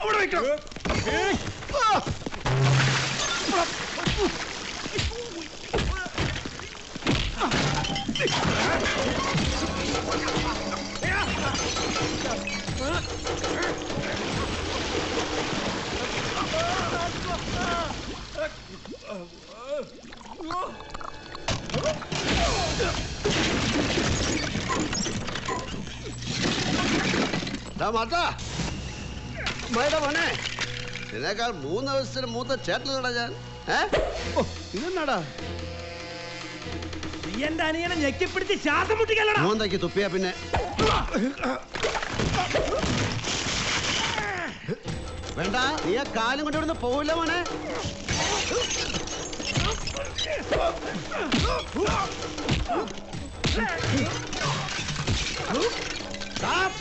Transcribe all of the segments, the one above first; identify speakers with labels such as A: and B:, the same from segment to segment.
A: അവിടെ വെക്കണം
B: മാതാ മൈഡ മോനെ. നിന്നേക്കാൾ മൂന്ന് ദിവസത്തിന് മൂത്ത ചേട്ടനടാ ഞാൻ. ഇതെന്നാടാ?
A: എന്റെ അനിയനെ ഞെക്കിപ്പിടിച്ച് ശ്വാസം മുട്ടിക്കല്ലടാ.
B: മൂന്നയ്ക്ക് തുപ്പിയാ പിന്നെ. വേണ്ട നീ ആ കാലും കൊണ്ട് ഇവിടുന്ന് പോവില്ല മോനെ. Stop!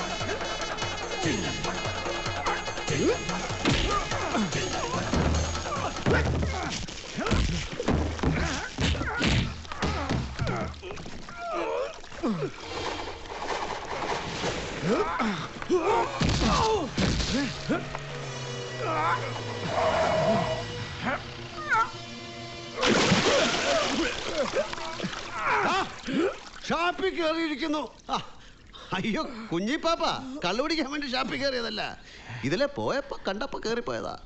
B: ഷാപ്പിൽ കയറിയിരിക്കുന്നു. ആ, അയ്യോ കുഞ്ഞിപ്പാപ്പ കള്ളു പിടിക്കാൻ വേണ്ടി ഷാപ്പിൽ കയറിയതല്ല. ഇതിലെ പോയപ്പോ കണ്ടപ്പോ കയറിപ്പോയതാ.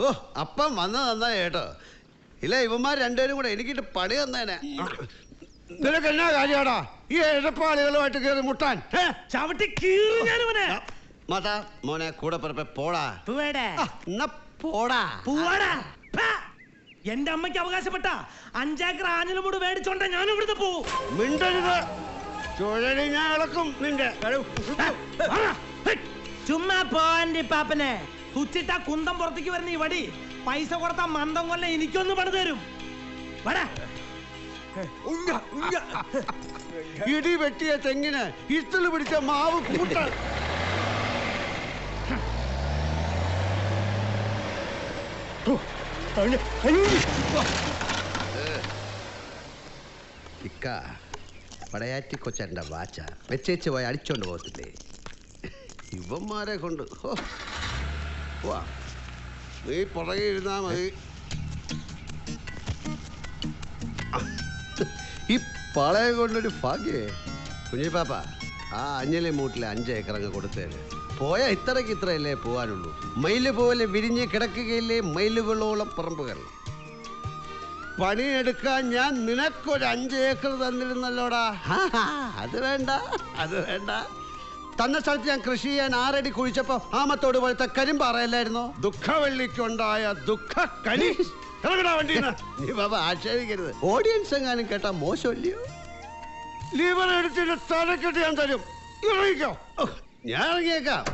B: ഓ അപ്പം വന്നത് നന്നായി കേട്ടോ. ഇല്ല ഇവന്മാർ രണ്ടുപേരും കൂടെ എനിക്കിട്ട് പണി തന്നേനെ. നിനക്ക് എന്നാ കാര്യാടാ? ഈ എഴുപ്പാളികളുമായിട്ട് കയറി മുട്ടാൻ?
A: ചവിട്ടി കീറി ഞാനിവനെ.
B: മാതാ മോനെ കൂടെ പിറപ്പെ പോടാ.
A: പൂവേടെ.
B: ആ, എന്നാ പോടാ.
A: പൂവാടാ. എന്റെ അമ്മയ്ക്ക് അവകാശപ്പെട്ട അഞ്ചേക്കർ കൂടെ മേടിച്ചോണ്ട ഞാൻ ഇവിടുത്തെ പോവും.
B: മിണ്ടരുത്. ചുഴലി ഞാൻ ഇളക്കും നിന്റെ.
A: ചുമ്മാ പോവാന്റെ പാപ്പനെ. തുച്ചിട്ട കുന്തം പുറത്തേക്ക് വരുന്ന ഈ വടി. പൈസ കൊടുത്ത മന്ദം കൊല്ല എനിക്കൊന്ന് പണിത് തരും. വടാ.
B: ഇടി വെട്ടിയ തെങ്ങിന് ഇത്തൽ പിടിച്ച മാവ് കൂട്ട ഇക്ക. പടയാറ്റി കൊച്ചന്റെ വാച്ച വെച്ചേച്ച് പോയി അടിച്ചോണ്ട് പോകത്തില്ലേ? ഇവന്മാരെ കൊണ്ട് നീ പുറകെ ഇരുന്നാ മതി. ഈ പളയം കൊണ്ടൊരു ഭാഗ്യേ. കുഞ്ഞിപ്പാപ്പ ആ അഞ്ഞലി മൂട്ടിലെ അഞ്ച് ഏക്കറങ്ങ് കൊടുത്തേന് പോയ ഇത്രയ്ക്ക് ഇത്രയല്ലേ പോവാനുള്ളൂ. മയിൽ പോലെ വിരിഞ്ഞ് കിടക്കുകയില്ലേ മയിലുകളോളം പറമ്പുകൾ. പണിയെടുക്കാൻ ഞാൻ നിനക്കൊരു അഞ്ച് ഏക്കർ തന്നിരുന്നല്ലോടാ. അത് വേണ്ട അത് വേണ്ട. തന്ന സ്ഥലത്ത് ഞാൻ കൃഷി ചെയ്യാൻ ആറടി കുഴിച്ചപ്പോ ആമത്തോട് പോലത്തെ കരിമ്പാറയല്ലായിരുന്നോ ദുഃഖവെള്ളിക്കുണ്ടായ ദുഃഖ കരി നീ ബാബ ആക്ഷേപിക്കരുത്. ഓഡിയൻസ് എങ്ങാനും കേട്ടാ മോശമല്ലയോ? ലീവർ എടുത്തിട്ട് തലക്കെട്ട് ഞാൻ തരും. ഇറങ്ങിക്കോ. ഞാൻ ഇറങ്ങിയേക്കാം.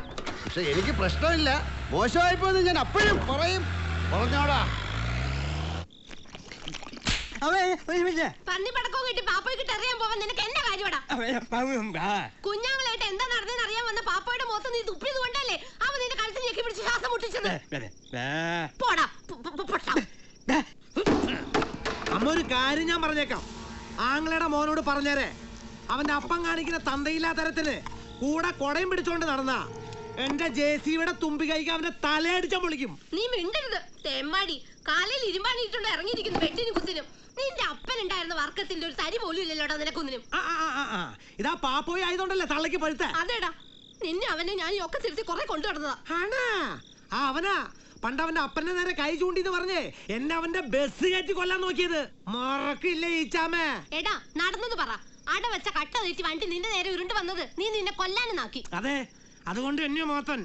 B: പക്ഷെ എനിക്ക് പ്രശ്നമില്ല. മോശമായിപ്പോന്ന് ഞാൻ അപ്പോഴും പറയും. പറഞ്ഞോടാ.
C: പന്നി പടക്കോ കിട്ടി പാപ്പോയ്ക്കിട്ട് എറിയാൻ പോവാൻ നിനക്ക് കാര്യമാടാ എന്താ നടന്നെന്ന് അറിയാൻ വന്ന പാപ്പയുടെ മുഖത്ത് നീ തുപ്പിയത് കൊണ്ടല്ലേ? അവൻ നിന്റെ കഴുത്ത് ഞെക്കി പിടിച്ച് ശ്വാസം മുട്ടിച്ചത്. പോടാ പു- പു- പു-
A: അമ്മ ഒരു കാര്യം ഞാൻ പറഞ്ഞേക്കാം. ആങ്ങളയുടെ മോനോട് പറഞ്ഞേരെ. അവന്റെ അപ്പം കാണിക്കുന്ന തന്തയില്ലാ തരത്തിന് കൂടെ കൊടയും പിടിച്ചോണ്ട് നടന്ന. എന്റെ ജേസിയുടെ തുമ്പി കൈക്ക് അവന്റെ തലയടിച്ചാൽ പൊളിക്കും.
C: നീ മിണ്ടരുത്. തെമ്മാടി കാലിൽ ഇരുമ്പാണിയിട്ടുണ്ട് ഇറങ്ങിയിരിക്കുന്നു വെട്ടിനും കുത്തിനും. നിന്റെ അപ്പൻ ഉണ്ടായിരുന്ന വർക്കത്തിന്റെ ഒരു തരി പോലും ഇല്ലല്ലോടാ നിനക്കൊന്നിനും.
A: ആ, ആ, ആ, ആ, ആ. ഇതാ പാപ്പോയി ആയതുകൊണ്ടല്ലേ തള്ളക്ക് പഴുത്ത
C: അതേടാ നിന്നെ അവനെ ഞാൻ ഈ ഒക്കെ തിരുത്തി കുറെ കൊണ്ടു നടന്നതാ
A: ആണാ? ആ അവനാ. പണ്ട് അവന്റെ അപ്പന്റെ നേരെ കൈ ചൂണ്ടിന്ന് പറഞ്ഞേ എന്നെ അവന്റെ ബസ് കയറ്റി കൊല്ലാൻ നോക്കിയത്. മറക്കില്ലേ ഈച്ചാമേ
C: എടാ നടന്നത് പറ. അട വെച്ച കട്ട തീറ്റി വണ്ടി നിന്റെ നേരെ ഉരുണ്ട് വന്നത്. നീ നിന്നെ കൊല്ലാനും നാക്കി
A: അതെ. അതുകൊണ്ട് എന്നെ മോത്തൻ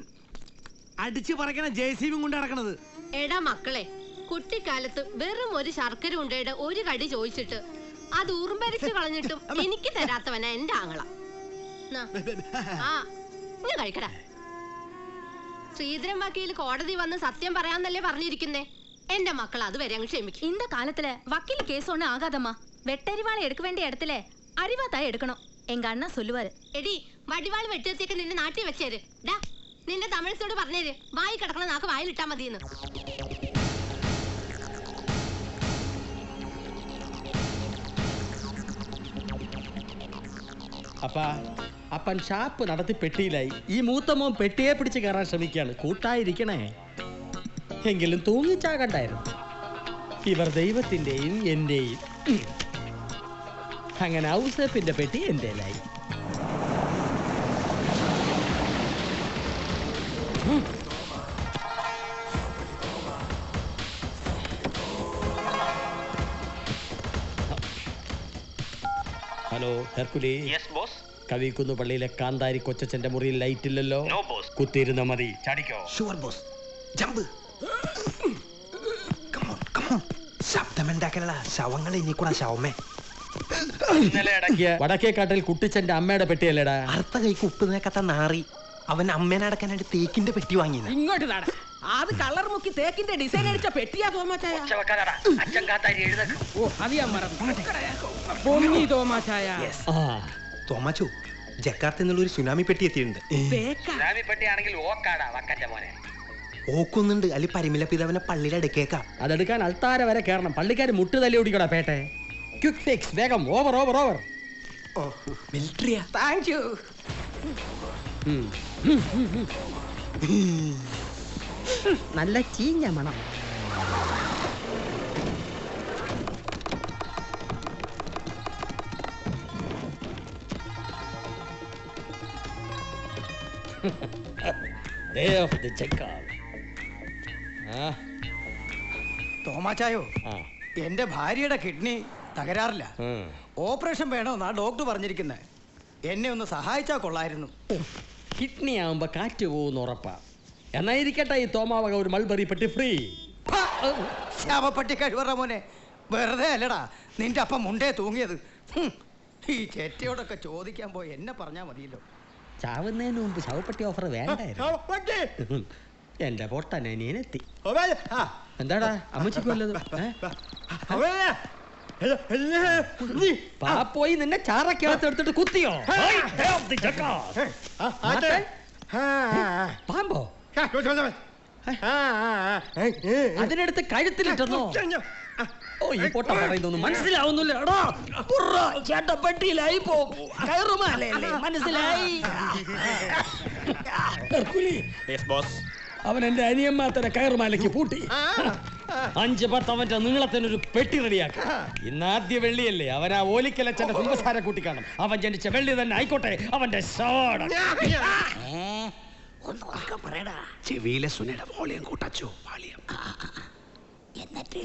A: അടിച്ചു പറക്കണ ജെ സി ബി കൊണ്ട് നടക്കണത്
C: എടാ മക്കളെ കുട്ടിക്കാലത്ത് വെറും ഒരു ശർക്കര ഉണ്ടയുടെ ഒരു കടി ചോദിച്ചിട്ട് അത് ഉറുമ്പരിച്ച് കളഞ്ഞിട്ടും എനിക്ക് തരാത്തവനാ എന്റെ ആങ്ങള നാ. ആ ഞാൻ കഴിക്കടാ ശ്രീധരൻ വക്കീൽ കോടതി വന്ന് സത്യം പറയാന്നല്ലേ പറഞ്ഞിരിക്കുന്നേ എന്റെ മക്കൾ അതുവരെ അങ്ങ് ക്ഷമിക്കും
D: இந்த காலத்துல வக்கீல் கேஸ் ஒண்ணு ஆகாதம்மா வெட்டறிவாளை எடுக்க வேண்டிய இடத்துல அறிவாத்தாய் எடுக்கணும் எங்க அண்ணா சொல்லுவாரு
C: എടി വടിവാൾ വെട്ടിയെത്തിയൊക്കെ നിന്നെ നാട്ടി വെച്ചേര് ഡാ നിന്റെ തമിഴ്സോട് പറഞ്ഞേര് വായി കിടക്കണ നാക്ക് വായിലിട്ടാ മതിയെന്ന്
E: അപ്പാ അപ്പൻ ഷാപ്പ് നടത്തി പെട്ടിയിലായി ഈ മൂത്തമോൻ പെട്ടിയെ പിടിച്ച് കയറാൻ ശ്രമിക്കുകയാണ് കൂട്ടായിരിക്കണേ എങ്കിലും തൂങ്ങിച്ചാകണ്ടായിരുന്നു ഇവർ ദൈവത്തിന്റെയും എന്റെയും ഉം. അങ്ങനെ ഔസേപ്പിന്റെ പെട്ടി എന്റേലായി ഹലോ ഹെർക്കുലി.
F: യെസ് ബോസ്
E: കവിക്കുന്നു പള്ളിയിലെ കാന്താരി കൊച്ചച്ഛന്റെ മുറിയിൽ ലൈറ്റ് ഇല്ലല്ലോ?
F: നോ ബോസ്
E: കുത്തിയിരുന്ന മതി. ചാടിക്കോ.
G: ഷുവർ ബോസ് ജമ്പ് ശബ്ദമുണ്ടാക്കലടാ. ശവങ്ങൾ ഇനി കൂടാ ശവമേ.
E: ഇന്നലെ ഇടയ്ക്ക്? വടക്കേക്കാട്ടിൽ കുട്ടിച്ചന്റെ അമ്മയുടെ പെട്ടിയല്ലേടാ?
G: അർത്ഥ കൈക്ക് ഉപ്പ് നേക്കത്ത നാറി അവൻ അമ്മേനെ അടക്കാനായിട്ട് തേക്കിന്റെ പെട്ടി വാങ്ങി
H: ഇങ്ങോട്ട് നട. അത് കളർ മുക്കി തേക്കിന്റെ ഡിസൈൻ അടിച്ച പെട്ടിയാ തോമാച്ചായ. ഓ അത് ഞാൻ മറന്നു. പൊങ്ങി തോമാച്ചായ.
E: ആ.
G: തോമാച്ചു ജക്കാർത്ത് എന്നുള്ള ഒരു സുനാമി പെട്ടി എത്തിയിട്ടുണ്ട്.
F: ഓക്കാടാ മോനെ.
G: ഓക്കുന്നുണ്ട് അല്ലെ പരിമില പിതാവിനെ പള്ളിയിൽ അടുക്കേക്കാം.
E: അതെടുക്കാൻ അൾത്താര വരെ കയറണം പള്ളിക്കാർ മുട്ട് തല്ലി ഓടിക്കടാ പേട്ടെ. ക്വിക്ക് ഫിക്സ് വേഗം ഓവർ ഓവർ ഓവർ
G: മിലിറ്ററിയാ
H: താങ്ക് യു
E: നല്ല ചീഞ്ഞ മണം. Day of the
I: തോമാച്ചായോ എന്റെ ഭാര്യയുടെ കിഡ്നി തകരാറില്ല. ഓപ്പറേഷൻ വേണമെന്നാ ഡോക്ടർ പറഞ്ഞിരിക്കുന്നത് എന്നെ ഒന്ന് സഹായിച്ചാ കൊള്ളായിരുന്നു.
E: കിഡ്നി ആവുമ്പോ കാറ്റ് പോകുന്ന ഉറപ്പാ. എന്നായിരിക്കട്ടെ ഈ തോമാവക ഒരു മൾബറി പെട്ടി ഫ്രീ?
I: ശവപ്പെട്ടി കഴിവറ മോനെ. വെറുതെ അല്ലടാ നിന്റെ അപ്പം മുണ്ടേ തൂങ്ങിയത്. ഹും, ഈ ചേറ്റയോടൊക്കെ ചോദിക്കാൻ പോയി എന്നെ പറഞ്ഞാ മതിയല്ലോ.
E: ചാവുന്നതിന് മുമ്പ് ശവപ്പെട്ടി ഓഫർ വേണ്ടായിരുന്നു. എന്റെ പൊട്ടനെത്തി എന്താടാ അമ്മച്ചിക്ക് വല്ലതും ഏ? പാപ്പോയി നിന്നെ ചാറക്കകത്ത് എടുത്തിട്ട് കുത്തിയോ? പാമ്പോ? അതിനടുത്ത് കഴുത്തിലിട്ടെന്നോ ഓ ഈ പൊട്ട പറയുന്നൊന്നും മനസ്സിലാവുന്നില്ല. എടാ പുറ, ചേട്ട പെട്ടിയിലായി പോ. കയറുമാലയല്ലേ മനസ്സിലായി? അവൻ എന്റെ അനിയന്മാത്തനെ കയറുമാലയ്ക്ക് പൂട്ടി. അഞ്ച് പത്ത് അവന്റെ നീളത്തിനൊരു പെട്ടി റെഡിയാക്കി. ഇന്ന് ആദ്യ വെള്ളിയല്ലേ? അവൻ ആ ഓലിക്കലച്ചന്റെ കുമ്പസാര കൂട്ടി കാണും അവൻ ജനിച്ച വെള്ളി തന്നെ ആയിക്കോട്ടെ. അവന്റെ ഷോട
B: ചെവിയിലെ സുനയുടെ വോളിയം കൂട്ടച്ചു വാളിയം
J: എന്നിട്ട്?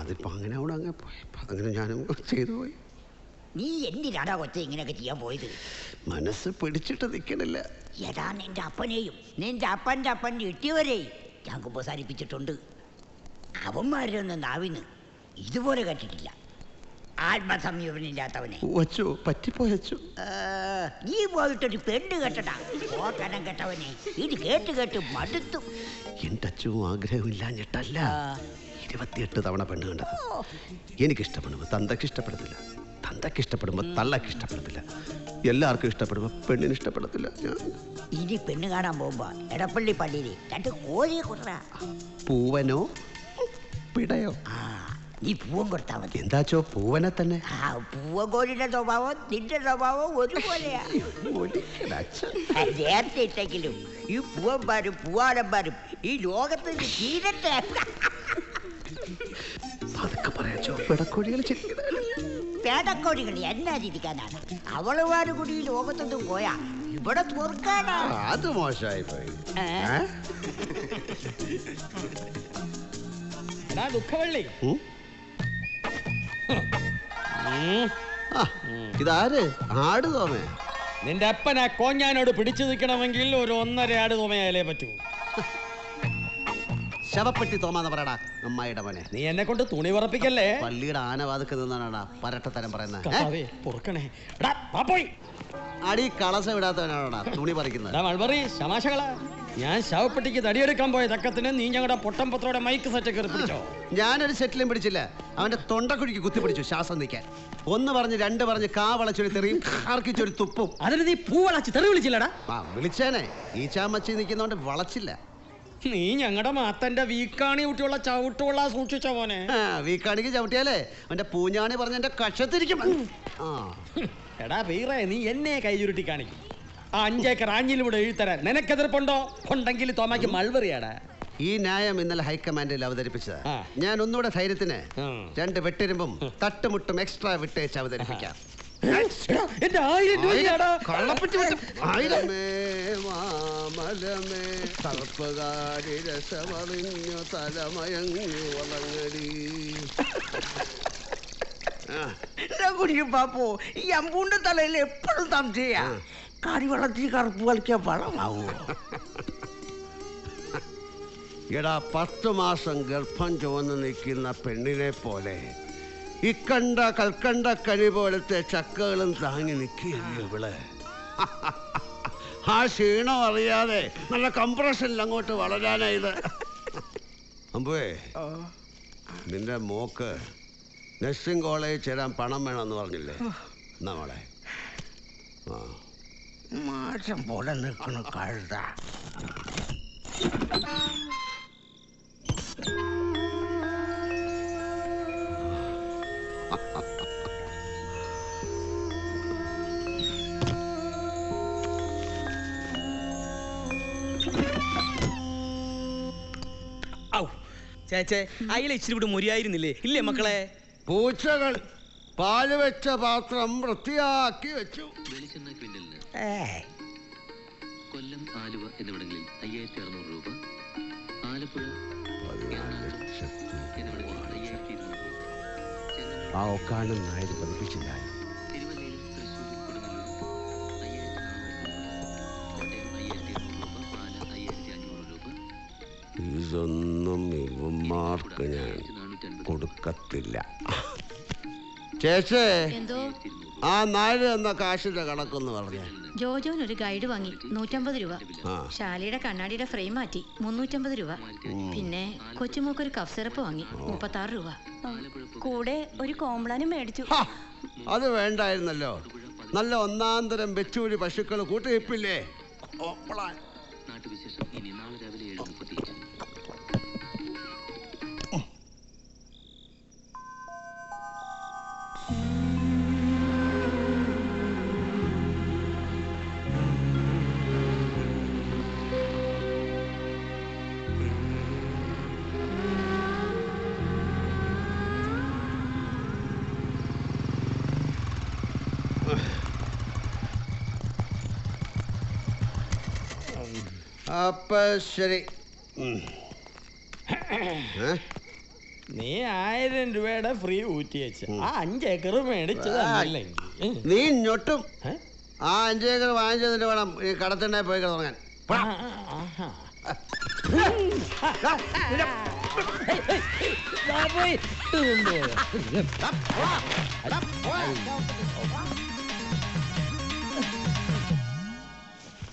B: അതിപ്പോ അങ്ങനെ അവിടെ അങ്ങ് പോയി. അപ്പൊ അതങ്ങനെ ഞാനും ചെയ്തു പോയി.
J: നീ എന്തിനാടാ കൊച്ചെ ഇങ്ങനെയൊക്കെ ചെയ്യാൻ പോയത്?
B: മനസ്സ് പിടിച്ചിട്ട് നിൽക്കണില്ല
J: ഏതാ നിന്റെ അപ്പനെയും നിന്റെ അപ്പന്റെ അപ്പൻ ഇട്ടിയവരെയും ഞാൻ കുമ്പസാരിപ്പിച്ചിട്ടുണ്ട്. അവന്മാരൊന്നും നാവിന്ന് ഇതുപോലെ കേട്ടിട്ടില്ല. ആത്മസംയമനില്ലാത്തവനെ.
B: വച്ചു പറ്റിപ്പോയച്ചു.
J: നീ പോയിട്ടൊരു പെണ്ണ് കെട്ടടാ. ഓട്ടനം കെട്ടവനെ. ഇത് കേട്ട് കേട്ട് മടുത്തു.
B: എന്റെ അച്ഛനും ആഗ്രഹമില്ലാഞ്ഞിട്ടല്ല ഇരുപത്തിയെട്ട് തവണ പെണ്ണ് കണ്ടത്. എനിക്കിഷ്ടപ്പെടുമ്പോൾ തന്തക്ക് ഇഷ്ടപ്പെടുന്നില്ല. തന്തക്ക് ഇഷ്ടപ്പെടുമ്പോൾ തള്ളക്ക് ഇഷ്ടപ്പെടത്തില്ല എല്ലാവർക്കും ഇഷ്ടപ്പെടുമ്പോൾ പെണ്ണിന് ഇഷ്ടപ്പെടത്തില്ല.
J: ഇനി പെണ്ണ് കാണാൻ പോകുമ്പോ എടപ്പള്ളി പള്ളിയിൽ രണ്ട് കോഴിയെ കൊടുറാ
B: പൂവനോ? പിടയോ?
J: നീ പൂവൻ കൊടുത്താ മതി.
B: എന്താച്ചോ പൂവനെ തന്നെ?
J: ആ പൂവകോഴിയുടെ സ്വഭാവം നിന്റെ സ്വഭാവം ഒരുപോലെയാ. ഇട്ടെങ്കിലും ഈ പൂവന്മാരും പൂവാലന്മാരും ഈ ലോകത്തിന് തീരട്ടെ
B: പതുക്കെ പറയാച്ചോ പിടക്കോഴികൾ
J: അവളുമാര് കൂടി ഈ ലോകത്തൊന്നും പോയാ ഇവിടെ തുറക്കാനാ
B: അത് മോശമായി പോയി?
E: എടാ ദുഃഖവള്ളി.
B: ഇതാര്? ആട് തോമേ.
E: നിന്റെ അപ്പൻ ആ കോഞ്ഞാനോട് പിടിച്ചു നിൽക്കണമെങ്കിൽ ഒരു ഒന്നര ആട് തോമയാലേ പറ്റൂ.
B: ശവപ്പെട്ടി തോമാന്ന് പറയടാ അമ്മായിടെ മോനെ.
E: നീ എന്നെ കൊണ്ട് തുണി ഉറപ്പിക്കല്ലേ?
B: പള്ളിയുടെ ആനവാദക്ക് നിന്നാണാ പരട്ടത്തരം പറയുന്നത് അടി കളസം ഇടാത്തവനാണോടാ തുണി പറിക്കുന്നത്?
E: ഞാൻ ശവപ്പെട്ടിക്ക് തടിയെടുക്കാൻ പോയ തക്കത്തിന് നീ ഞങ്ങളുടെ പൊട്ടം പത്രോടെ മൈക്ക് സെറ്റ് കയറി പിടിച്ചോ?
B: ഞാനൊരു സെറ്റിലും പിടിച്ചില്ല. അവന്റെ തൊണ്ടക്കുഴിക്ക് കുത്തി പിടിച്ചു ശ്വാസം നിൽക്കാൻ ഒന്ന് പറഞ്ഞ് രണ്ട് പറഞ്ഞ് കാവളച്ചൊരു തെറിയും ആർക്കിച്ചൊരു തുപ്പും.
E: അതിന് നീ പൂവളച്ച് തെറി വിളിച്ചില്ലടാ.
B: ആ വിളിച്ചേനെ. ഈ ചാമച്ചി നിൽക്കുന്നോണ്ട് വളച്ചില്ല.
E: നീ ഞങ്ങളുടെ മാത്തന്റെ വീക്കാണി കുട്ടിയുള്ള ചവിട്ടുള്ള സൂക്ഷിച്ച മോനെ?
B: ആ, വീക്കാണിക്ക് ചവിട്ടിയാലേ അവന്റെ പൂഞ്ഞാണി പറഞ്ഞ എന്റെ കക്ഷത്തിരിക്കും.
E: എടാ വീറേ നീ എന്നെ കൈചുരുട്ടി കാണിക്കും. അഞ്ചേക്കർ ആഞ്ഞിലൂടെ എഴുത്തരാൻ. നിനക്കെതിർപ്പുണ്ടോ? ഉണ്ടെങ്കിൽ തോമാക്ക് മൾവറിയാടാ.
B: ഈ ന്യായം ഇന്നലെ ഹൈക്കമാൻഡിൽ അവതരിപ്പിച്ചത്. ഞാൻ ഒന്നുകൂടെ ധൈര്യത്തിന് രണ്ട് വെട്ടിരുമ്പും തട്ടുമുട്ടും എക്സ്ട്രാ വിട്ടേച്ച് അവതരിപ്പിക്കാം.
E: എന്റെ ആയിരം രൂപയാടാ
B: കള്ളപ്പറ്റി വെച്ച ആയിരമേ മാമലമേ രസമറിഞ്ഞു തലമയങ്ങി വളങ്ങടി
J: കുടിക്കും പാപ്പോ ഈ അമ്പൂന്റെ തലയിൽ എപ്പോഴും സംശയ കാടിവെള്ളത്തിൽ കറുപ്പ് കളിക്കാൻ വളമാവോ?
B: എടാ പത്ത് മാസം ഗർഭം ചുവന്ന് നിൽക്കുന്ന പെണ്ണിനെ പോലെ ഇക്കണ്ട കൽക്കണ്ട കണി പോലത്തെ ചക്കകളും താങ്ങി നിൽക്കുകയല്ലേ ഇവൾ. ആ ക്ഷീണം അറിയാതെ നല്ല കംപ്രഷനിൽ അങ്ങോട്ട് വളരാനായത് അമ്പുവേ നിന്റെ മോക്ക് നഴ്സിംഗ് കോളേജ് ചേരാൻ പണം വേണം എന്ന് പറഞ്ഞില്ലേ നമ്മളെ മോളെ? ആ.
J: മാറ്റം പോലെ നിൽക്കണ കഴുത.
G: ഔ ചേച്ചേ അയില ഇച്ചിരി കൂടി മുരിയായിരുന്നില്ലേ? ഇല്ലേ മക്കളെ?
B: പൂച്ചകൾ പാൽ വെച്ച പാത്രം വൃത്തിയാക്കി വെച്ചു.
K: വെളിച്ചെണ്ണ കൊല്ലം ആലുവ എന്നിവിടങ്ങളിൽ അയ്യായിരത്തി അറുന്നൂറ് രൂപ ആലപ്പുഴ
B: ആ നായർ
K: രൂപ
B: ഇതൊന്നും ഇവന്മാർക്ക് ഞാൻ കൊടുക്കത്തില്ല. ചേച്ചേ
C: എന്തോ?
B: ആ നാല് എന്ന കാശിന്റെ കണക്കെന്ന് പറഞ്ഞേ.
D: ജോജോന് ഒരു ഗൈഡ് വാങ്ങി നൂറ്റമ്പത് രൂപ. ഷാലിയുടെ കണ്ണാടിയുടെ ഫ്രെയിം മാറ്റി മുന്നൂറ്റമ്പത് രൂപ. പിന്നെ കൊച്ചുമൂക്കൊരു കഫ് സിറപ്പ് വാങ്ങി മുപ്പത്താറ് രൂപ.
L: കൂടെ ഒരു കോംപ്ലാനും മേടിച്ചു.
B: അത് വേണ്ടായിരുന്നല്ലോ. നല്ല ഒന്നാം തരം വെച്ചൂരി പശുക്കൾ കൂട്ടിയിപ്പില്ലേ? കോംപ്ലാൻ
K: നാട്ടുവിശേഷം ഇനി നാളെ രാവിലെ ഏഴ് മുപ്പത്തിയഞ്ച്
B: അപ്പൊ ശരി.
E: നീ ആയിരം രൂപയുടെ ഫ്രീ ഊറ്റി വെച്ച ആ അഞ്ചേക്കർ മേടിച്ചതല്ലെങ്കിൽ
B: നീ ഞൊട്ടും ആ അഞ്ചേക്കർ വാങ്ങിച്ചതിന്റെ വേണം ഈ കടത്തിണ്ടെ പോയി തുടങ്ങാൻ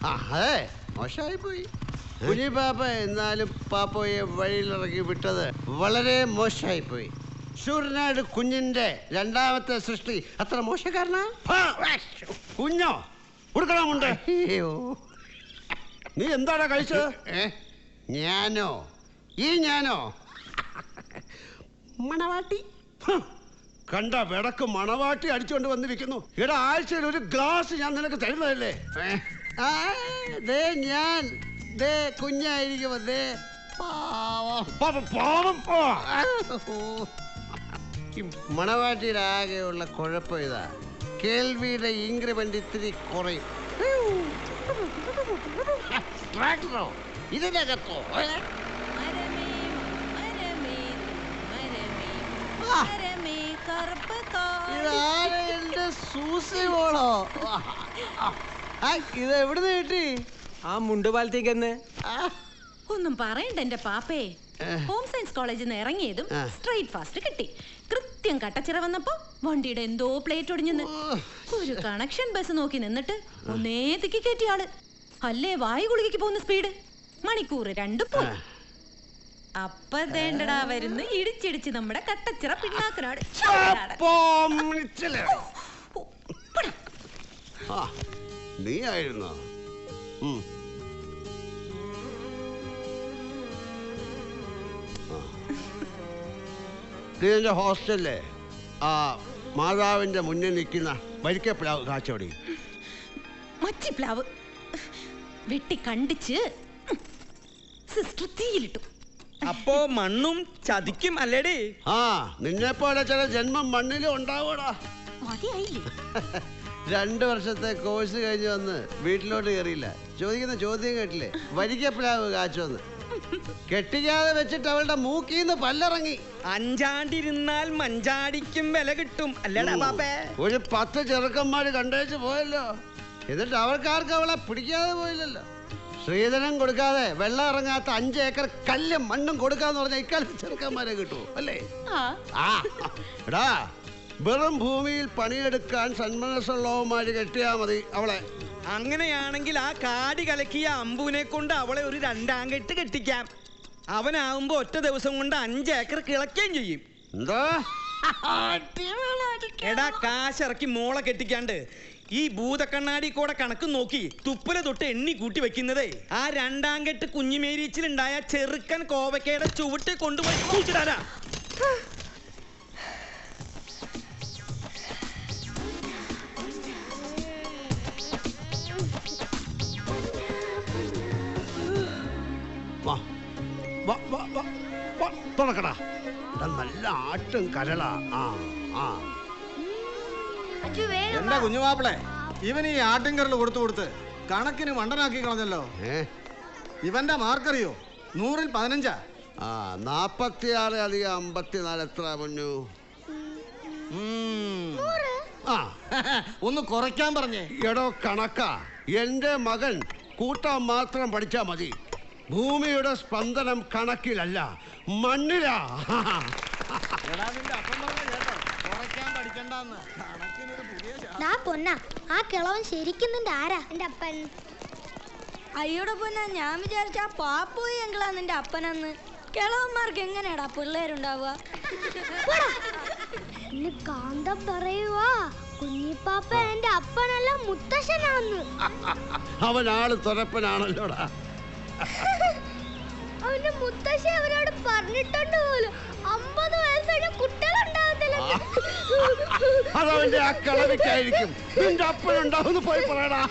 B: ആ അതെ. മോശമായി പോയി. കുഞ്ഞി പാപ്പ എന്നാലും പാപ്പയെ വഴിയിലിറങ്ങി വിട്ടത് വളരെ മോശമായി പോയി. സൂര്യനാട് കുഞ്ഞിന്റെ രണ്ടാമത്തെ സൃഷ്ടി അത്ര മോശക്കാരനാ. കുഞ്ഞോ കൊടുക്കണമുണ്ട്. നീ എന്താടാ കഴിച്ചത്? ഞാനോ? ഈ ഞാനോ? മണവാട്ടി. കണ്ട വിടക്ക് മണവാട്ടി അടിച്ചുകൊണ്ട് വന്നിരിക്കുന്നു. ഇവിടെ ആഴ്ചയിൽ ഒരു ഗ്ലാസ് ഞാൻ നിനക്ക് തരുന്നതല്ലേ? ദേ ഞാൻ ദേ കുഞ്ഞായിരിക്കുമ്പോ ദേ പാവം. മണവാട്ടിയുടെ ആകെയുള്ള കുഴപ്പം ഇതാ. കേൾവിയുടെ ഇൻക്രിമെന്റ് ഇത്തിരി കുറയും. ട്രാക്ടറോ? ഇതിനകത്തോ? ഇതാരാ എന്റെ സൂസി ഇത് എവിടുന്ന് കിട്ടി?
G: ആ മുണ്ടുപാലത്തേക്കെന്ന്
D: ഒന്നും പറയണ്ട എന്റെ പാപ്പേ. ഹോം സയൻസ് കോളേജിൽ നിന്ന് ഇറങ്ങിയതും. സ്ട്രൈറ്റ് ഫാസ്റ്റ് കിട്ടി. കൃത്യം കട്ടച്ചിറ വന്നപ്പോ വണ്ടിയുടെ എന്തോ പ്ലേറ്റ് ഒടിഞ്ഞെന്ന്. ഒരു കണക്ഷൻ ബസ് നോക്കി നിന്നിട്ട് ഒന്നേ തിക്കി കയറ്റിയ ആൾ. അല്ലേ വായു ഗുളികയ്ക്ക് പോകുന്ന സ്പീഡ് മണിക്കൂർ രണ്ടു പോയി. അപ്പൊ വരുന്ന് വരുന്നു ഇടിച്ചിടിച്ച് നമ്മുടെ കട്ടച്ചിറ പിണ്ണാക്കനാട്.
B: നീ ആയിരുന്നോ. നീ എന്റെ ഹോസ്റ്റലിലെ ആ മാതാവിന്റെ മുന്നിൽ നിൽക്കുന്ന വരിക്ക പ്ലാവ് കാച്ചോടി
D: മച്ചിപ്ലാവ് വെട്ടി കണ്ടിച്ച് സിസ്റ്റർ തീയിലിട്ടു.
M: അപ്പോ മണ്ണും ചതിക്കും അല്ലേടേ?
B: ആ നിന്നെ പോലെ ചില ജന്മം മണ്ണിലും ഉണ്ടാവൂടാ
D: മതിയായില്ലേ?
B: രണ്ടു വർഷത്തെ കോഴ്സ് കഴിഞ്ഞ് വന്ന് വീട്ടിലോട്ട് കയറിയില്ല. ചോദിക്കുന്ന ചോദ്യം കേട്ടില്ലേ? വരിക്കപ്പോഴാവ് കാച്ചോന്ന്. കെട്ടിക്കാതെ വെച്ചിട്ട് അവളുടെ മൂക്കീന്ന് പല്ലിറങ്ങി.
M: അഞ്ചാണ്ടിരുന്നാൽ മഞ്ചാടിക്കും വില കിട്ടും. അല്ലടാ പാപ്പേ?
B: ഒരു പത്ത് ചെറുക്കന്മാര് കണ്ടേച്ച് പോയല്ലോ. എന്നിട്ട് അവൾക്കാർക്ക് അവളെ പിടിക്കാതെ പോയില്ലല്ലോ. ശ്രീധനം കൊടുക്കാതെ വെള്ളം ഇറങ്ങാത്ത അഞ്ച് ഏക്കർ കല്ലും മണ്ണും കൊടുക്കാന്ന് പറഞ്ഞ ഇക്കാലത്ത് ചെറുക്കന്മാരെ കിട്ടുമോ അല്ലേ? ആ എടാ വെറും ഭൂമിയിൽ പണിയെടുക്കാൻ സന്മനസ്സുള്ളവന്മാര് കെട്ടിയാ മതി അവളെ.
M: അങ്ങനെയാണെങ്കിൽ ആ കാടി കലക്കിയ അമ്പുവിനെ കൊണ്ട് അവളെ ഒരു രണ്ടാം കെട്ട് കെട്ടിക്കാം. അവനാവുമ്പോ ഒറ്റ ദിവസം കൊണ്ട് അഞ്ച് ഏക്കർ കിളക്കുകയും ചെയ്യും.
B: എന്താ?
M: എടാ കാശിറക്കി മോളെ കെട്ടിക്കാണ്ട്. ഈ ഭൂതക്കണ്ണാടി കൂടെ കണക്ക് നോക്കി തുപ്പല തൊട്ട് എണ്ണി കൂട്ടി വെക്കുന്നതേ. ആ രണ്ടാം കെട്ട് കുഞ്ഞിമേരീച്ചിലുണ്ടായ ചെറുക്കൻ കോവക്കയുടെ ചുവട്ട് കൊണ്ടുപോയി കൂട്ടിടാനാ
B: തുറക്കടാ. എടാ, നല്ല ആട്ടും കരളാ. ആ ആ.
A: എന്താ കുഞ്ഞുമാപ്പിളെ? ഇവൻ ഈ ആട്ടിൻകരൽ കൊടുത്തു കൊടുത്ത് കണക്കിന് മണ്ടനാക്കി കളഞ്ഞല്ലോ. ഇവന്റെ മാർക്കറിയോ? നൂറിൽ പതിനഞ്ചാ?
B: ആ നാപ്പത്തിയാറ് അധികം അമ്പത്തിനാല് എത്ര മുന്നു ആ
A: ഒന്ന് കുറയ്ക്കാൻ പറഞ്ഞേ.
B: എടോ കണക്കാ എന്റെ മകൻ കൂട്ടാൻ മാത്രം പഠിച്ചാ മതി. ഭൂമിയുടെ സ്പന്ദനം കണക്കിലല്ല മണ്ണിലാ.
A: എടാ നിന്റെ അപ്പം കേട്ടോ. കുറയ്ക്കാൻ പഠിക്കണ്ടെന്ന്. കണക്കിനൊരു പുതിയ
N: പൊന്ന ആ കിളവൻ ശരിക്കും നിന്റെ ആരാ? എന്റെ അപ്പൻ.
O: അയ്യോടെ പൊന്ന ഞാൻ വിചാരിച്ച ആ പാപ്പോയി എങ്കിലാ നിന്റെ അപ്പനെന്ന്. കിളവന്മാർക്ക് എങ്ങനെയാടാ പിള്ളേരുണ്ടാവുക?
N: കാന്തം പറയുവാ കുഞ്ഞിപ്പാപ്പ എന്റെ അപ്പനല്ല മുത്തശ്ശനാന്ന്.
B: അവൻ ആൾ തുറപ്പനാണല്ലോടാ
N: അവന്റെ മുത്തശ്ശി അവരോട് പറഞ്ഞിട്ടുണ്ട് പോലും. അമ്പത് വയസ്സായ കുട്ടികളുണ്ടാവത്തില്ല.
B: അതവന്റെ ആ കളവിക്കായിരിക്കും. നിന്റെ അപ്പനുണ്ടാവുന്ന പോയി പറയടാ.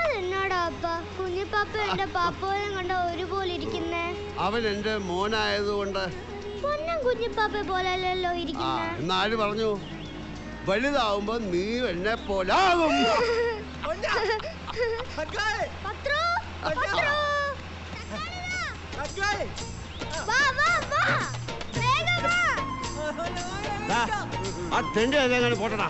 N: അതെന്നാടാ അപ്പ? കുഞ്ഞിപ്പാപ്പ എന്റെ പാപ്പോയും കണ്ട ഒരുപോലെ ഇരിക്കുന്നേ?
B: അവൻ എന്റെ മോനായതുകൊണ്ട്.
N: പൊന്നും കുഞ്ഞിപ്പാപ്പ ഇരിക്കുന്നേ.
B: എന്നാര് പറഞ്ഞു? വലുതാവുമ്പോ നീ എന്നെ പോലാകും.
N: പത്രോ പത്രോ വാ വാ വാ. വേഗം വാ.
B: ദാ, ആ തെണ്ടി അതെങ്ങനെ പോട്ടടാ.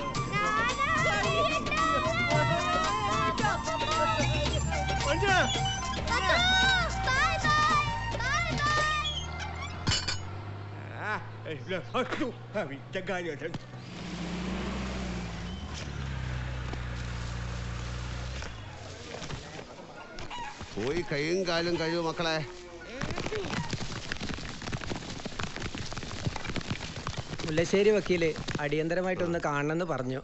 B: പോയി കൈയും കാലും കഴിയും മക്കളെ.
P: മുല്ലശ്ശേരി വക്കീൽ അടിയന്തരമായിട്ടൊന്ന് കാണണമെന്ന് പറഞ്ഞു.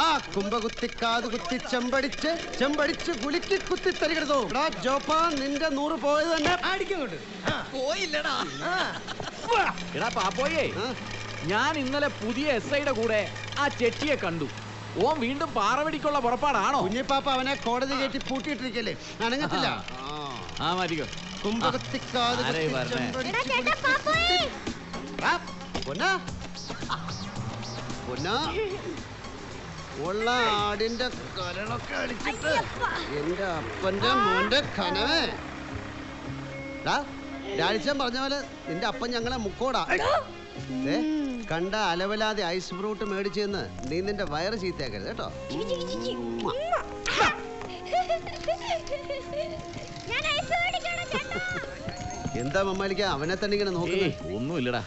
B: ആ കുമ്പകുത്തി കാത് കുത്തി ചെമ്പടിച്ച് ചെമ്പടിച്ച് കുലുക്കി കുത്തി തരികരുതോ എടാ ജോപ്പാ നിന്റെ നൂറ് പോയത് തന്നെ.
A: അടിക്കങ്ങോട്ട് പോയില്ലടാ.
Q: എടാ പാപ്പോയേ ഞാൻ ഇന്നലെ പുതിയ എസ് ഐയുടെ കൂടെ ആ ചെട്ടിയെ കണ്ടു. ഓൻ വീണ്ടും പാറവടിക്കുള്ള പുറപ്പാടാണോ?
B: കുഞ്ഞിപ്പാപ്പ അവനെ കോടതി കയറ്റി പൂട്ടിയിട്ടിരിക്കല്ലേ? അനങ്ങത്തില്ല?
Q: ആ. മതിയോ
B: കുമ്പകുത്തി കാത്
Q: ആരായി
B: കുത്തി
Q: പറഞ്ഞേ?
B: ചെമ്പടിച്ച്
N: എടാ ചേട്ടാ പാപ്പോയി.
B: ആ, പൊന്നാ. പൊന്നാ. ഉള്ള ആടിന്റെ കരളൊക്കെ അടിച്ചിട്ട് എന്റെ അപ്പന്റെ മോന്റെ കനവേ. രാഴ്ച പറഞ്ഞ പോലെ നിന്റെ അപ്പൻ ഞങ്ങളെ മുക്കോടാ. കണ്ട അലവലാതെ ഐസ് ഫ്രൂട്ട് മേടിച്ചെന്ന് നീ നിന്റെ വയറ് ചീത്തയാക്കരുത് കേട്ടോ. എന്താ മമ്മാലിക്ക അവനെ തന്നെ ഇങ്ങനെ നോക്കുന്നേ?
Q: ഒന്നുമില്ലടാ.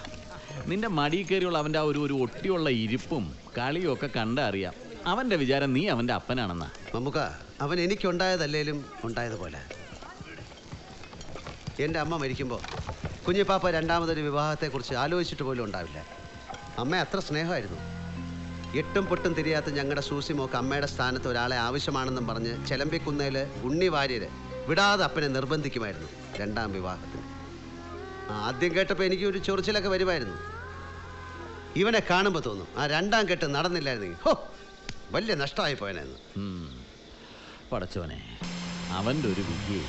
Q: നിന്റെ മടി കയറിയുള്ള അവന്റെ ആ ഒരു ഒരു ഒട്ടിയുള്ള ഇരിപ്പും കളിയും ഒക്കെ കണ്ട അറിയാം. അവന്റെ വിചാരം നീ അവന്റെ അപ്പനാണെന്നാ.
B: നമുക്ക് അവൻ എനിക്കുണ്ടായതല്ലേലും ഉണ്ടായതുപോലെ. എന്റെ അമ്മ മരിക്കുമ്പോൾ കുഞ്ഞിപ്പാപ്പ രണ്ടാമതൊരു വിവാഹത്തെക്കുറിച്ച് ആലോചിച്ചിട്ട് പോലും ഉണ്ടാവില്ല. അമ്മ അത്ര സ്നേഹമായിരുന്നു. എട്ടും പൊട്ടും തിരിയാത്ത ഞങ്ങളുടെ സൂസിമോക്ക് അമ്മയുടെ സ്ഥാനത്ത് ഒരാളെ ആവശ്യമാണെന്നും പറഞ്ഞ് ചെലമ്പിക്കുന്നേൽ ഉണ്ണി വാര്യര് വിടാതെ അപ്പനെ നിർബന്ധിക്കുമായിരുന്നു രണ്ടാം വിവാഹത്തിന്. ആദ്യം കേട്ടപ്പോൾ എനിക്ക് ഒരു ചൊറിച്ചിലൊക്കെ വരുമായിരുന്നു. ഇവനെ കാണുമ്പോൾ തോന്നും ആ രണ്ടാം കെട്ട് നടന്നില്ലായിരുന്നെങ്കിൽ ഹോ വലിയ നഷ്ടമായി പോയനെന്ന്
Q: പടച്ചോനെ അവന്റെ ഒരു വിധിയെ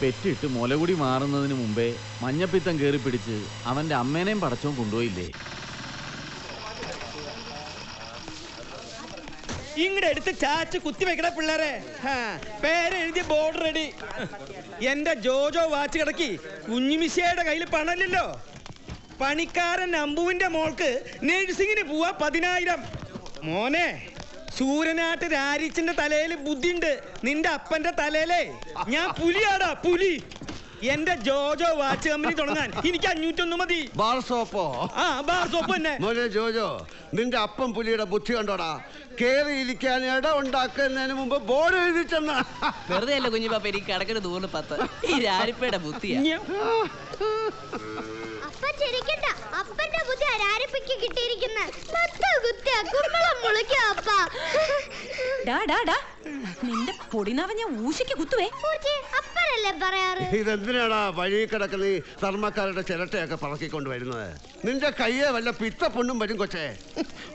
Q: പെറ്റിട്ട് മുലകുടി മാറുന്നതിന് മുമ്പേ മഞ്ഞപ്പിത്തം കയറി പിടിച്ച് അവന്റെ അമ്മേനെയും പടച്ചോൻ കൊണ്ടുപോയില്ലേ?
M: ഇങ്ങടെ എടുത്ത് ചാച്ച് കുത്തി വെക്കണ പിള്ളേരെ. ഹാ, പേരെഴുതിയ ബോർഡർ റെഡി എന്റെ ജോജോ വാച്ച് കിടക്കി കുഞ്ഞുമിശയുടെ കയ്യിൽ പണമില്ലല്ലോ. പണിക്കാരൻ അമ്പുവിന്റെ മോൾക്ക് നഴ്സിങ്ങിന് പോവാ പതിനായിരം. മോനെ സൂര്യനാട്ട് രാരിച്ചിന്റെ തലയിൽ ബുദ്ധിണ്ട് നിന്റെ അപ്പന്റെ തലയിലേ. ഞാൻ പുലിയാടാ പുലി. എന്റെ ജോജോ വാച്ച് കമ്പനി തുടങ്ങാൻ. എനിക്ക് അഞ്ഞൂറ്റൊന്ന് മതി.
B: ബാർ സോപ്പോ?
M: ആ ബാർ സോപ്പ് തന്നെ.
B: മോനെ ജോജോ നിന്റെ അപ്പം പുലിയുടെ ബുദ്ധി കണ്ടോടാ. കേറിയിരിക്കാൻ ഇട ഉണ്ടാക്കുന്നതിന് മുമ്പ് ബോർഡ് എഴുതി ചെന്ന.
R: വെറുതെ അല്ല കുഞ്ഞുപാപ്പ എനിക്ക് കിടക്കുന്ന ദൂരം പത്ത്. ഈ രാരിപ്പയുടെ ബുദ്ധിയാ.
N: അപ്പൻ ചിരിക്കണ്ട. അപ്പന്റെ ബുദ്ധി ആരാരിപ്പിക്ക് കിട്ടിയിരിക്കുന്ന നത്ത കുത്തിയ കുമ്പളം മുളയ്ക്കും അപ്പ
D: ഡാ ഡാ ഡാ നിന്റെ പൊടിനാവ ഞാൻ ഊശിക്ക് കുത്തുവേ
N: അപ്പനല്ലേ പറയാറ്?
B: ഇതെന്തിനാടാ വഴി കിടക്കുന്ന ഈ ധർമ്മക്കാരുടെ ചിരട്ടയൊക്കെ പറക്കിക്കൊണ്ട് വരുന്നത്? നിന്റെ കയ്യെ വല്ല പിത്ത പൊണ്ണും വരും കൊച്ചേ.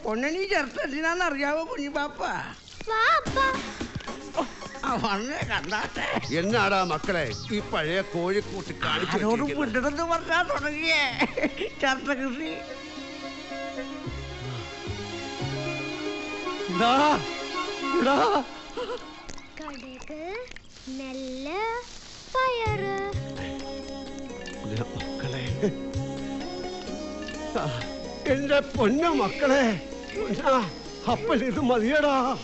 J: പൊണ്ണണി ചേർത്ത് എന്തിനാന്ന് അറിയാവോ കുഞ്ഞിപ്പാപ്പ
N: വാ അപ്പ
J: ആ വണ്ണേ കണ്ടാട്ടെ.
B: എന്നാടാ മക്കളെ ഈ പഴയ കോഴിക്കൂട്ടി കാണിച്ചു
J: ആരോടും
B: വെച്ചിരിക്കുന്നത്?
J: വിടണമെന്ന് പറഞ്ഞാ തുടങ്ങിയേ. ചേർത്ത കൃഷി.
N: കടുക് നെല്ല് പയറ്.
B: മക്കളെ. എന്റെ പൊന്ന മക്കളെ. അപ്പോൾ ഇത് മതിയടാ.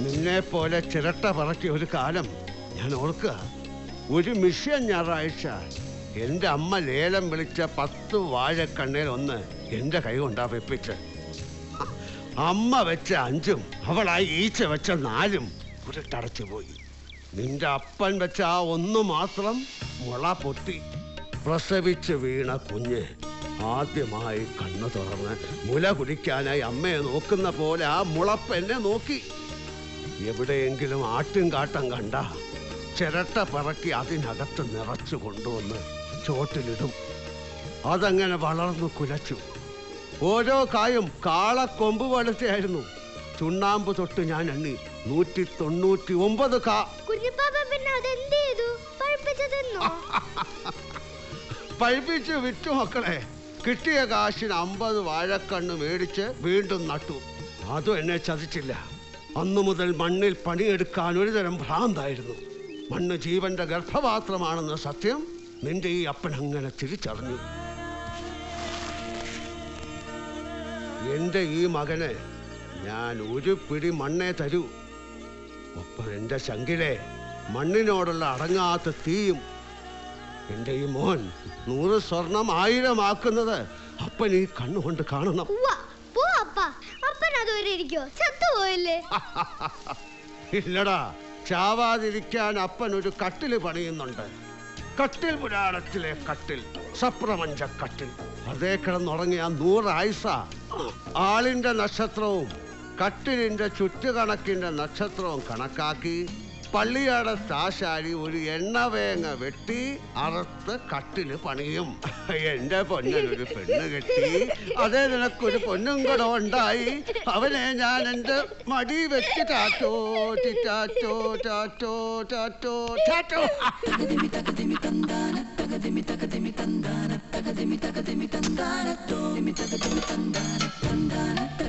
B: നിന്നെ പോലെ ചിരട്ട പറക്കിയ ഒരു കാലം ഞാൻ ഓർക്കുക. ഒരു മിഷ്യൻ ഞായറാഴ്ച എന്റെ അമ്മ ലേലം വിളിച്ച പത്ത് വാഴക്കണ്ണേൽ ഒന്ന് എന്റെ കൈ കൊണ്ടാ വെപ്പിച്ച് അമ്മ വെച്ച അഞ്ചും അവളായി ഈച്ച വെച്ച നാലും ഉരുട്ടടച്ചു പോയി. നിന്റെ അപ്പൻ വെച്ച ആ ഒന്ന് മാത്രം മുള പൊട്ടി പ്രസവിച്ച് വീണ കുഞ്ഞ് ആദ്യമായി കണ്ണു തുറന്ന് മുല കുടിക്കാനായി അമ്മയെ നോക്കുന്ന പോലെ ആ മുളപ്പെന്നെ നോക്കി. എവിടെയെങ്കിലും ആട്ടും കാട്ടം കണ്ട ചിരട്ട പറക്കി അതിനകത്ത് നിറച്ചു കൊണ്ടുവന്ന് ചോട്ടിലിടും. അതങ്ങനെ വളർന്നു കുലച്ചു. ഓരോ കായും കാളക്കൊമ്പ് പോലത്തെയായിരുന്നു ചുണ്ണാമ്പ് തൊട്ട് ഞാൻ എണ്ണി. നൂറ്റി തൊണ്ണൂറ്റി ഒമ്പത് കാ.
N: പഴിപ്പിച്ച്
B: വിറ്റു മക്കളെ. കിട്ടിയ കാശിന് അമ്പത് വാഴക്കണ്ണ് മേടിച്ച് വീണ്ടും നട്ടു. അതും എന്നെ ചതിച്ചില്ല. അന്നു മുതൽ മണ്ണിൽ പണിയെടുക്കാൻ ഒരുതരം ഭ്രാന്തായിരുന്നു. മണ്ണ് ജീവന്റെ ഗർഭപാത്രമാണെന്ന സത്യം നിന്റെ ഈ അപ്പൻ അങ്ങനെ തിരിച്ചറിഞ്ഞു. എന്റെ ഈ മകനെ ഞാൻ ഒരു പിടി മണ്ണേ തരൂ. ഒപ്പം എന്റെ ശങ്കിലെ മണ്ണിനോടുള്ള അടങ്ങാത്ത തീയും എന്റെ ഈ മോൻ നൂറ് സ്വർണം ആയിരമാക്കുന്നത് അപ്പൻ ഈ കണ്ണുകൊണ്ട് കാണണം. ഇല്ലടാ ചാവാതിരിക്കാൻ അപ്പൻ ഒരു കട്ടിൽ പണിയുന്നുണ്ട്. കട്ടിൽ പുരാണത്തിലെ കട്ടിൽ സപ്രമഞ്ച കട്ടിൽ. അതേ കിടന്നുറങ്ങിയ നൂറ് ആയുസ. ആളിന്റെ നക്ഷത്രവും കട്ടിലിന്റെ ചുറ്റുകണക്കിന്റെ നക്ഷത്രവും കണക്കാക്കി പള്ളിയുടെ സ്റ്റാശാരി ഒരു എണ്ണവേങ്ങ വെട്ടി അറുത്ത് കട്ടിൽ പണിയും. എന്റെ പൊന്നനൊരു പെണ്ണ് കെട്ടി. അതേ നിനക്കൊരു പൊന്നും കൂടെ ഉണ്ടായി. അവനെ ഞാൻ എന്റെ മടി വെച്ച് ടാറ്റോ ടാറ്റോ ടാറ്റോ ടാറ്റോ ടാറ്റോ. തകതിമി തകതിമി തന്താനത്തോ